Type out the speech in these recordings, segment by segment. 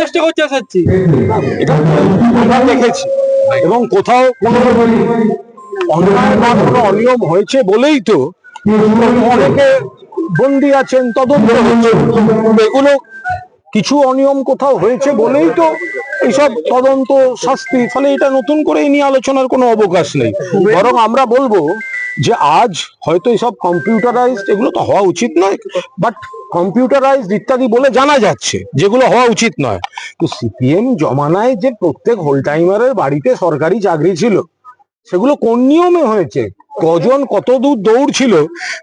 চেষ্টা আমরা দেখেছি। এবং কোথাও অনিয়ম হয়েছে বলেই তো অনেকে বন্দি আছেন, তদন্ত হচ্ছে। এগুলো কিছু অনিয়ম কোথাও হয়েছে বলেই তো এইসব তদন্ত শাস্তি, ফলে এটা নতুন করে নিয়ে আলোচনার কোনো অবকাশ নেই। বরং আমরা বলব যে আজ হয়তো এইসব কম্পিউটারাইজড এগুলো তো হওয়া উচিত নয় বাট কম্পিউটারাইজড ইত্যাদি বলে জানা যাচ্ছে, যেগুলো হওয়া উচিত নয়। তো সিপিএম জমানায় যে প্রত্যেক হোল টাইমারের বাড়িতে সরকারি চাকরি ছিল, সেগুলো কোন নিয়মে হয়েছে? কজন কত দূর দৌড় ছিল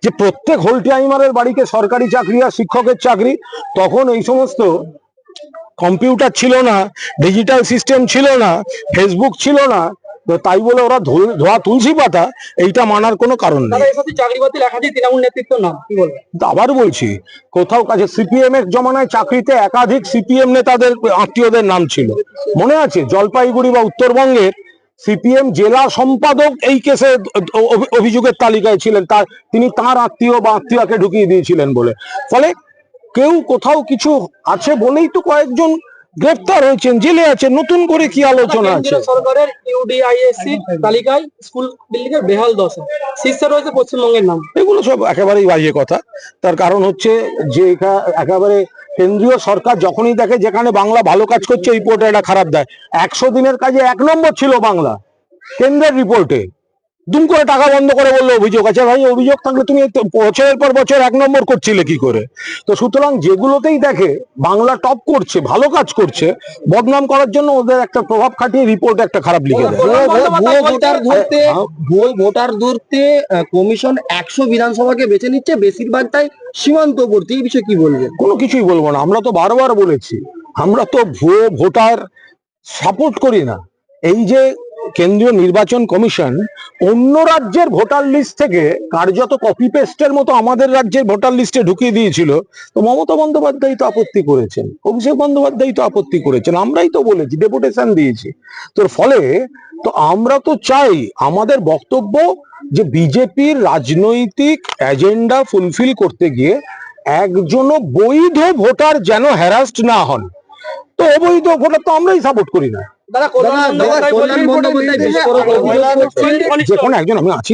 যে প্রত্যেক হোল টাইমারের বাড়িতে সরকারি চাকরি আর শিক্ষকের চাকরি? তখন এই সমস্ত কম্পিউটার ছিল না ডিজিটাল সিস্টেম ছিল না ফেসবুক ছিল না তাই বলে ওরা ধোয়া তুলসী পাতা এইটা মানার কোনো কারণ নেই। আবার বলছি কোথাও কাছে সিপিএম এর জমানায় চাকরিতে একাধিক সিপিএম নেতাদের আত্মীয়দের নাম ছিল। মনে আছে জলপাইগুড়ি বা উত্তরবঙ্গের সিপিএম জেলা সম্পাদক এই কেসে অভিযোগের তালিকায় ছিলেন তার তিনি তার আত্মীয় বা আত্মীয়কে ঢুকিয়ে দিয়েছিলেন বলে। ফলে কেউ কোথাও কিছু আছে বলেই তো কয়েকজন গ্রেপ্তার হয়েছেন জেলে আছেন নতুন করে কি আলোচনা আছে? সরকারের ইউডিআইএসসি তালিকায় স্কুল বিল্ডিং এর বেহাল দশা। শীর্ষে রয়েছে পশ্চিমবঙ্গের নাম। এগুলো সব একেবারেই বাজে কথা। তার কারণ হচ্ছে যে একেবারে কেন্দ্রীয় সরকার যখনই দেখে যেখানে বাংলা ভালো কাজ করছে এই রিপোর্টে এটা খারাপ দেয়। একশো দিনের কাজে এক নম্বর ছিল বাংলা কেন্দ্রের রিপোর্টে। দুম করে টাকা বন্ধ করে বলল অভিযোগ আছে ভাই অভিযোগ থাকলে তুমি তো বছরের পর বছর এক নম্বর করছিলে কি করে? তো সুতরাং যেগুলোতেই দেখে বাংলা টপ করছে ভালো কাজ করছে বদনাম করার জন্য ওদের একটা প্রভাব খাটিয়ে রিপোর্ট একটা খারাপ লিখে ভুয়ো ভোটার ধরতে হ্যাঁ, ভুয়ো ভোটার ধরতে কমিশন একশো বিধানসভাকে বেছে নিচ্ছে বেশিরভাগটাই সীমান্তবর্তী এই বিষয়ে কি বলবেন? কোনো কিছুই বলব না আমরা তো বারবার বলেছি আমরা তো ভুয়ো ভোটার সাপোর্ট করি না। এই যে কেন্দ্রীয় নির্বাচন কমিশন অন্য রাজ্যের ভোটার লিস্ট থেকে কার্যত কপি পেস্টের মতো আমাদের রাজ্যের ভোটার লিস্টে ঢুকিয়ে দিয়েছিল। তো মমতা বন্দ্যোপাধ্যায় তো আপত্তি করেছেন, অভিষেক বন্দ্যোপাধ্যায় তো আপত্তি করেছেন, আমরাই তো বলেছি, ডেপুটেশন দিয়েছি। তোর ফলে তো আমরা তো চাই আমাদের বক্তব্য যে বিজেপির রাজনৈতিক এজেন্ডা ফুলফিল করতে গিয়ে একজনও বৈধ ভোটার যেন হ্যারাস্ট না হন। তো অবৈধ ভোটার তো আমরাই সাপোর্ট করি না।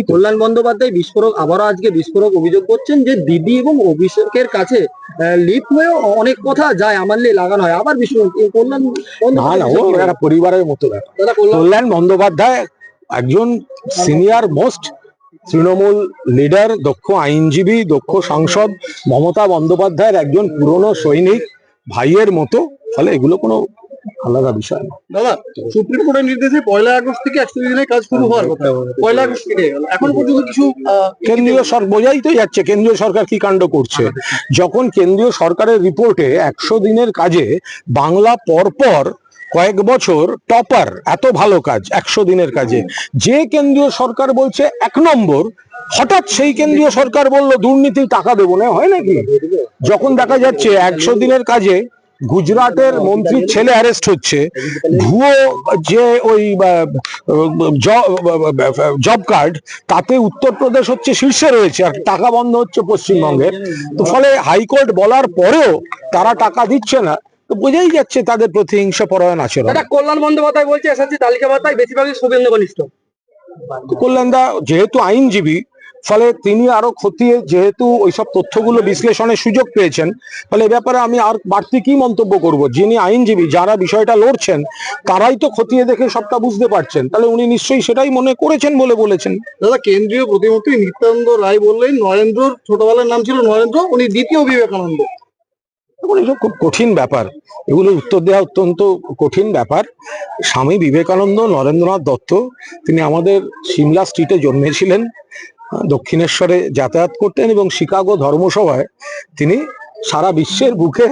কল্যাণ বন্দ্যোপাধ্যায় বিস্ফোরক আবারও আজকে বিস্ফোরক অভিযোগ করছেন যে দিদি এবং অভিষেকের কাছে লিপ হয়েও অনেক কথা যায় আমার লিয়ে লাগানো হয়। আবার বিস্ফোরক কল্যাণ একটা পরিবারের মতো কল্যাণ বন্দ্যোপাধ্যায় একজন সিনিয়র মোস্ট তৃণমূল লিডার দক্ষ আইনজীবী দক্ষ সাংসদ মমতা বন্দ্যোপাধ্যায়ের একজন পুরনো সৈনিক ভাইয়ের মতো। ফলে এগুলো কোনো আলাদা বিষয়। দাদা সুপ্রিম কোর্টের নির্দেশে পয়লা আগস্ট থেকে একশো দিনের কাজ শুরু হওয়ার কথা। পয়লা আগস্ট গেল এখন পর্যন্ত কিছু কেন্দ্রীয় সরকার বোঝাই তো যাচ্ছে কেন্দ্রীয় সরকার কি কাণ্ড করছে। যখন কেন্দ্রীয় সরকারের রিপোর্টে একশো দিনের কাজে বাংলা পরপর কয়েক বছর টপার এত ভালো কাজ একশো দিনের কাজে। যে কেন্দ্রীয় সরকার বলছে এক নম্বর হঠাৎ সেই কেন্দ্রীয় সরকার বলল দুর্নীতি টাকা দেবো। না হয় নাকি? যখন দেখা যাচ্ছে একশো দিনের কাজে গুজরাটের মন্ত্রীর ছেলে অ্যারেস্ট হচ্ছে। ভুয়ো যে ওই জব কার্ড তাতে উত্তরপ্রদেশ হচ্ছে শীর্ষে রয়েছে আর টাকা বন্ধ হচ্ছে পশ্চিমবঙ্গের তো ফলে হাইকোর্ট বলার পরেও তারা টাকা দিচ্ছে না। তো বোঝাই যাচ্ছে তাদের প্রতিহিংসা পরায়ণ আচরণ। দাদা কল্যাণ বন্দ্যোপাধ্যায় বলছে এসএসসি তালিকা বাতায় বেশিরভাগই শুভেন্দু ঘনিষ্ঠ। কল্যাণদা যেহেতু আইনজীবী ফলে তিনি আরও খতিয়ে যেহেতু ওইসব তথ্যগুলো বিশ্লেষণের সুযোগ পেয়েছেন ফলে এ ব্যাপারে আমি আর বাড়তি কি মন্তব্য করব? যিনি আইনজীবী যারা বিষয়টা লড়ছেন তারাই তো খতিয়ে দেখে সবটা বুঝতে পারছেন। তাহলে উনি নিশ্চয়ই সেটাই মনে করেছেন বলে বলেছেন। দাদা কেন্দ্রীয় প্রতিমন্ত্রী নিত্যানন্দ রায় বললেন নরেন্দ্রর ছোটবেলার নাম ছিল নরেন্দ্র উনি দ্বিতীয় বিবেকানন্দ। এসব খুব কঠিন ব্যাপার। এগুলো উত্তর দেওয়া অত্যন্ত কঠিন ব্যাপার। স্বামী বিবেকানন্দ নরেন্দ্রনাথ দত্ত তিনি আমাদের সিমলা স্ট্রিটে জন্মেছিলেন। দক্ষিণেশ্বরে যাতায়াত করতেন এবং শিকাগো ধর্মসভায় তিনি সারা বিশ্বের বুকে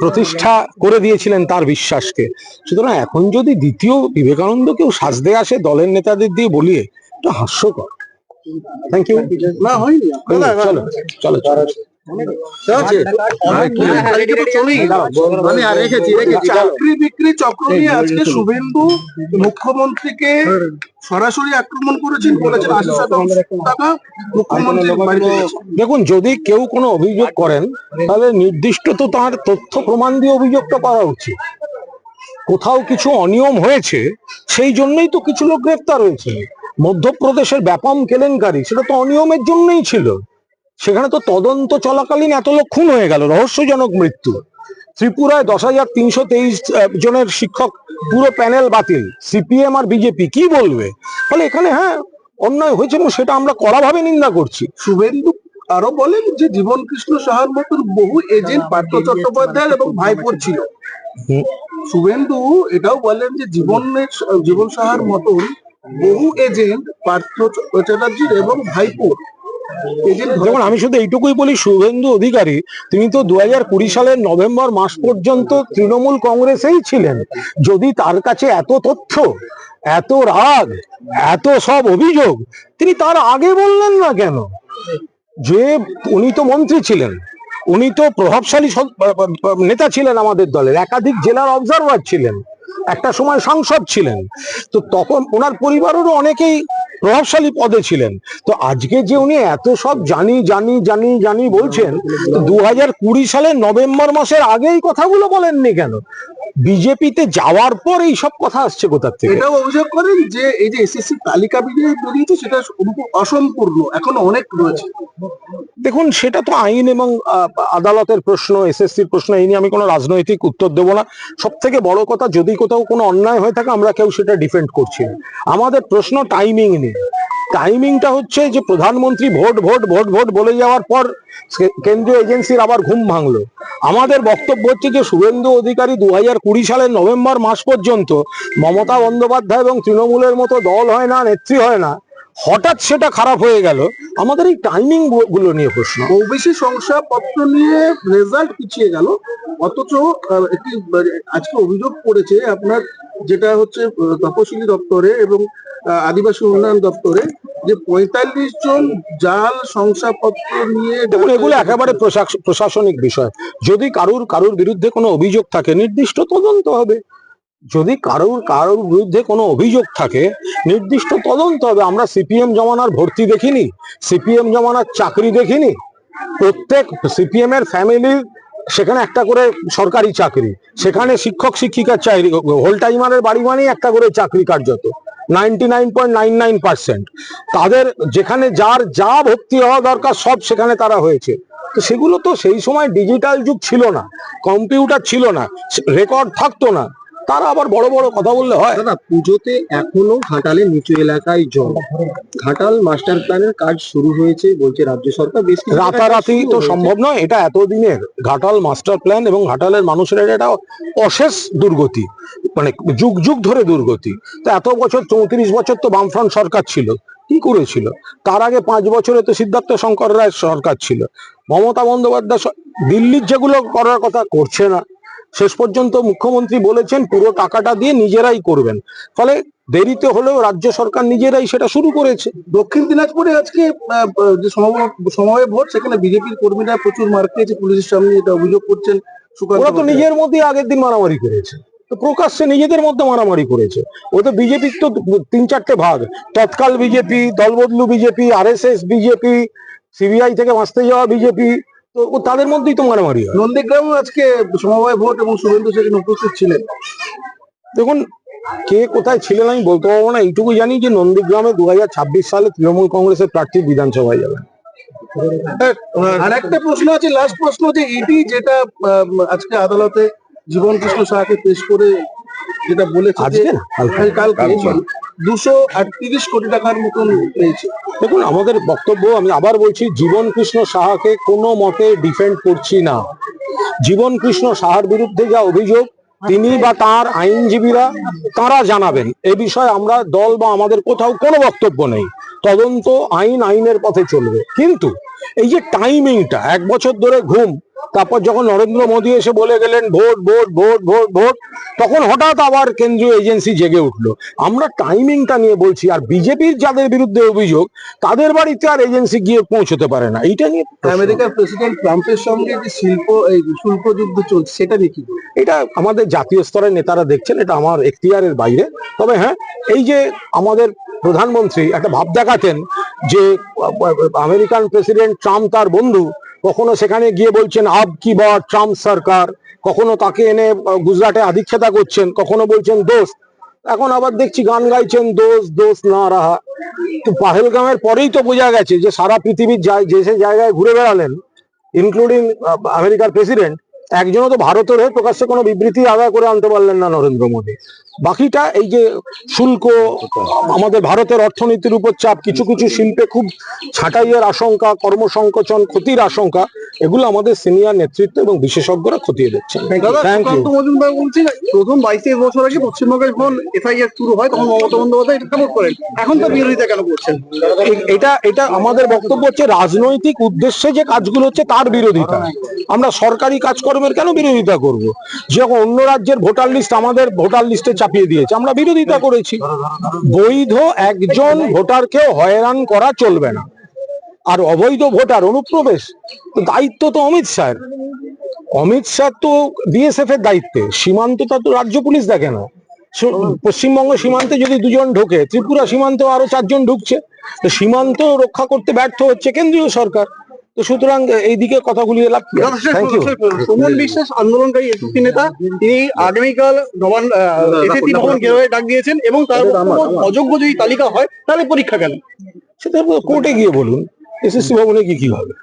প্রতিষ্ঠা করে দিয়েছিলেন তার বিশ্বাসকে। সুতরাং এখন যদি দ্বিতীয় বিবেকানন্দ কেউ সাজতে আসে দলের নেতাদের দিয়ে বলিয়ে এটা হাস্যকর। থ্যাংক ইউ না হয়নি। চলো চলো চলো। বিক্রি চক্র নিয়ে আজকে শুভেন্দু মুখ্যমন্ত্রীকে সরাসরি আক্রমণ করেছেন বলেছেন। আশি শতাংশ টাকা মুখ্যমন্ত্রীর দেখুন যদি কেউ কোনো অভিযোগ করেন তাহলে নির্দিষ্ট তো তার তথ্য প্রমাণ দিয়ে অভিযোগটা করা উচিত। কোথাও কিছু অনিয়ম হয়েছে সেই জন্যই তো কিছু লোক গ্রেফতার হয়েছে। মধ্যপ্রদেশের ব্যাপম কেলেঙ্কারি সেটা তো অনিয়মের জন্যই ছিল। সেখানে তো তদন্ত চলাকালীন এত লোক খুন হয়ে গেল, রহস্যজনক মৃত্যু। ত্রিপুরায় দশ হাজার তিনশো তেইশ জনের শিক্ষক, পুরো প্যানেল বাতিল, সিপিএম আর বিজেপি, কি বলবে? ফলে এখানে হ্যাঁ অন্যায় হয়েছে এবং সেটা আমরা কড়াভাবে নিন্দা করছি। শুভেন্দু আরও বলেন যে জীবন কৃষ্ণ সাহার মতন বহু এজেন্ট পার্থ চট্টোপাধ্যায় এবং ভাইপোর ছিল। শুভেন্দু এটাও বলেন যে জীবনের, জীবন সাহার মতন বহু এজেন্ট পার্থ চ্যাটার্জির এবং ভাইপোর যেমন আমি শুধু এইটুকুই বলি, শুভেন্দু অধিকারী, তিনি তো দু হাজার কুড়ি সালের নভেম্বর মাস পর্যন্ত তৃণমূল কংগ্রেসেই ছিলেন। যদি তার কাছে এত তথ্য, এত রাগ, এত সব অভিযোগ, তিনি তার আগে বললেন না কেন? যে উনি তো মন্ত্রী ছিলেন, উনি তো প্রভাবশালী নেতা ছিলেন আমাদের দলের, একাধিক জেলার অবজারভার ছিলেন, একটা সময় সাংসদ ছিলেন। তো তখন ওনার পরিবারেরও অনেকেই প্রভাবশালী পদে ছিলেন। তো আজকে যে উনি এত সব জানি জানি জানি জানি বলছেন দু হাজার কুড়ি সালের নভেম্বর মাসের আগেই কথাগুলো বলেননি কেন? বিজেপিতে যাওয়ার পর এই সব কথা আসছে কোথা থেকে? এটাও অভিযোগ করেন যে এই যে এসএসসি তালিকা বেরিয়ে বেরিয়েছে সেটা অসম্পূর্ণ এখনও অনেক রয়েছে। দেখুন সেটা তো আইন এবং আদালতের প্রশ্ন এসএসসির প্রশ্ন এই নিয়ে আমি কোনো রাজনৈতিক উত্তর দেবো না। সব থেকে বড় কথা যদি কোথাও কোনো অন্যায় হয়ে থাকে আমরা কেউ সেটা ডিফেন্ড করছি না। আমাদের প্রশ্ন টাইমিং নিয়ে। টাইমিংটা হচ্ছে যে প্রধানমন্ত্রী ভোট ভোট ভোট ভোট বলে যাওয়ার পর কেন্দ্রীয় এজেন্সির আবার ঘুম ভাঙলো। আমাদের বক্তব্য হচ্ছে যে শুভেন্দু অধিকারী দু হাজার কুড়ি সালের নভেম্বর মাস পর্যন্ত মমতা বন্দ্যোপাধ্যায় এবং তৃণমূলের মতো দল হয় না, নেত্রী হয় না। হঠাৎ সেটা খারাপ হয়ে গেল। আমাদের এই টাইমিংগুলো নিয়ে প্রশ্ন। ওবিসি শংসাপত্র নিয়ে রেজাল্ট পিছিয়ে গেল। অথচ একটি আজকে অভিযোগ করেছে আপনার যেটা হচ্ছে তপশিলি দপ্তরে এবং আদিবাসী উন্নয়ন দপ্তরে যে পঁয়তাল্লিশ জন জাল শংসাপত্র নিয়ে দেখুন এগুলো একেবারে প্রশাস- প্রশাসনিক বিষয়। যদি কারুর কারুর বিরুদ্ধে কোনো অভিযোগ থাকে নির্দিষ্ট তদন্ত হবে। যদি কারোর কারোর বিরুদ্ধে কোনো অভিযোগ থাকে নির্দিষ্ট তদন্ত হবে। আমরা সিপিএম জমানার ভর্তি দেখিনি সিপিএম জমানার চাকরি দেখিনি। প্রত্যেক সিপিএম এর ফ্যামিলির সেখানে একটা করে সরকারি চাকরি। সেখানে শিক্ষক শিক্ষিকার চাকরি হোল টাইমারের বাড়ি মানেই একটা করে চাকরি কার্যত। নাইনটি তাদের যেখানে যার যা ভর্তি হওয়া দরকার সব সেখানে তারা হয়েছে। তো সেগুলো তো সেই সময় ডিজিটাল যুগ ছিল না কম্পিউটার ছিল না রেকর্ড থাকতো না। তারা আবার বড় বড় কথা বললে হয়। না পুজোতে এখনও ঘাটালে নিচু এলাকায় জল। ঘাটাল মাস্টার প্ল্যানের কাজ শুরু হয়েছে বলছে রাজ্য সরকার। বেশ রাতারাতি তো সম্ভব নয় এটা এতদিনের ঘাটাল মাস্টার প্ল্যান এবং ঘাটালের মানুষের এটা অশেষ দুর্গতি মানে যুগ যুগ ধরে দুর্গতি। তো এত বছর চৌত্রিশ বছর তো বামফ্রন্ট সরকার ছিল কি করেছিল? তার আগে পাঁচ বছরে তো সিদ্ধার্থ শঙ্কর রায়ের সরকার ছিল। মমতা বন্দ্যোপাধ্যায় দিল্লির যেগুলো করার কথা করছে না শেষ পর্যন্ত মুখ্যমন্ত্রী বলেছেন পুরো টাকাটা দিয়ে নিজেরাই করবেন। ফলে দেরিতে হলেও রাজ্য সরকার নিজেরাই সেটা শুরু করেছে। দক্ষিণ দিনাজপুরে আজকে যে সময়ে ভোট সেখানে বিজেপির কর্মীরা প্রচুর মার খেয়েছে পুলিশের সামনে এটা অভিযোগ করছেন ওরা তো নিজের মধ্যে আগের দিন মারামারি করেছে। তো প্রকাশ্যে নিজেদের মধ্যে মারামারি করেছে। ও তো বিজেপির তো তিন চারটে ভাগ। তৎকাল BJP দলবদলু BJP R S S BJP CBI থেকে বাঁচতে যাওয়া বিজেপি তো তাদের মধ্যেই তো মারামারি হয়। নন্দীগ্রামে আজকে সমবায় ভোট এবং শুভেন্দু সেখানে উপস্থিত ছিলেন। দেখুন কে কোথায় ছিলেন আমি বলতে পারব না এইটুকু জানি যে নন্দীগ্রামে দু হাজার ছাব্বিশ সালে তৃণমূল কংগ্রেসের প্রার্থী বিধানসভায় যাবেন। আর একটা প্রশ্ন আছে লাস্ট প্রশ্ন যে ইডি যেটা আজকে আদালতে জীবন কৃষ্ণ সাহাকে পেশ করে যেটা বলেছে আজকে? কালকে। কালকে। দুশো আটত্রিশ কোটি টাকার মতন পেয়েছে। দেখুন আমাদের বক্তব্য আমি আবার বলছি জীবন কৃষ্ণ সাহাকে কোনো মতে ডিফেন্ড করছি না। জীবন কৃষ্ণ সাহার বিরুদ্ধে যা অভিযোগ তিনি বা তার আইনজীবীরা তারা জানাবেন। এ বিষয়ে আমরা দল বা আমাদের কোথাও কোনো বক্তব্য নেই। তদন্ত আইন আইনের পথে চলবে। কিন্তু এই যে টাইমিংটা এক বছর ধরে ঘুম তারপর যখন নরেন্দ্র মোদী এসে বলে গেলেন vote vote vote vote vote তখন হঠাৎ আবার কেন্দ্রীয় এজেন্সি জেগে উঠল। আমরা টাইমিংটা নিয়ে বলছি আর বিজেপির যাদের বিরুদ্ধে অভিযোগ তাদের বাড়িতে আর এজেন্সি গিয়ে পৌঁছতে পারে না। এইটা নিয়ে। আমেরিকার প্রেসিডেন্ট ট্রাম্পের সঙ্গে যে শিল্প এই শুল্ক যুদ্ধ চলছে সেটা নিয়ে কি এটা আমাদের জাতীয় স্তরের নেতারা দেখছেন এটা আমার এখতিয়ারের বাইরে। তবে হ্যাঁ এই যে আমাদের প্রধানমন্ত্রী একটা ভাব দেখাতেন যে আমেরিকান প্রেসিডেন্ট ট্রাম্প তার বন্ধু কখনো সেখানে গিয়ে বলছেন, আব কি বা ট্রাম্প সরকার। কখনো তাকে এনে গুজরাটে আধিক্ষেতা করছেন। কখনো বলছেন দোষ এখন আবার দেখছি গান গাইছেন দোষ দোষ না রাহা। তো পাহেলগামের পরেই তো বোঝা গেছে যে সারা পৃথিবীর যে সে জায়গায় ঘুরে বেড়ালেন ইনক্লুডিং আমেরিকার প্রেসিডেন্ট একজনও তো ভারতের হয়ে প্রকাশ্যে কোনো বিবৃতি আদায় করে আনতে পারলেন না নরেন্দ্র মোদী। বাকিটা এই যে শুল্ক, আমাদের ভারতের অর্থনীতির উপর চাপ, কিছু কিছু শিল্পে খুব ছাঁটাইয়ের আশঙ্কা, কর্মসংকোচন, ক্ষতির আশঙ্কা এগুলো আমাদের সিনিয়র নেতৃত্ব এবং বিশেষজ্ঞরা খতিয়ে দেখছেন থ্যাংক ইউ প্রথম বাইশ বছর আগে পশ্চিমবঙ্গে যখন এফআইআর শুরু হয় তখন মমতা বন্দ্যোপাধ্যায় এটা সাপোর্ট করেন। এখন তো বিরোধিতা কেন করছেন? এটা এটা আমাদের বক্তব্য হচ্ছে রাজনৈতিক উদ্দেশ্যে যে কাজগুলো হচ্ছে তার বিরোধিতা। আমরা সরকারি কাজকর্মের কেন বিরোধিতা করব? যখন অন্য রাজ্যের ভোটার লিস্ট আমাদের ভোটার লিস্টে চাপিয়ে দিয়েছে আমরা বিরোধিতা করেছি। বৈধ একজন ভোটারকেও হয়রান করা চলবে না। আর অবৈধ ভোটার অনুপ্রবেশ তো দায়িত্ব তো অমিত শাহের। অমিত শাহ তো বিএসএফ এর দায়িত্বে সীমান্ত সীমান্তটা তো রাজ্য পুলিশ দেখে না। পশ্চিমবঙ্গ সীমান্তে যদি দুজন ঢোকে ত্রিপুরা সীমান্তে আরও চারজন ঢুকছে তো সীমান্ত রক্ষা করতে ব্যর্থ হচ্ছে কেন্দ্রীয় সরকার। তো সুতরাং এইদিকে কথাগুলি লাভ থ্যাংক ইউ সুমন বিশ্বাস আন্দোলনকারী এসএসসি নেতা তিনি আগামীকাল নবান্ন এসএসসি ভবন ঘেরাওয়ে ডাক দিয়েছেন এবং তার অযোগ্য যদি তালিকা হয় তাহলে পরীক্ষা কেন? সেটা কোর্টে গিয়ে বলুন। এসএসসি ভবনে কি কি হবে?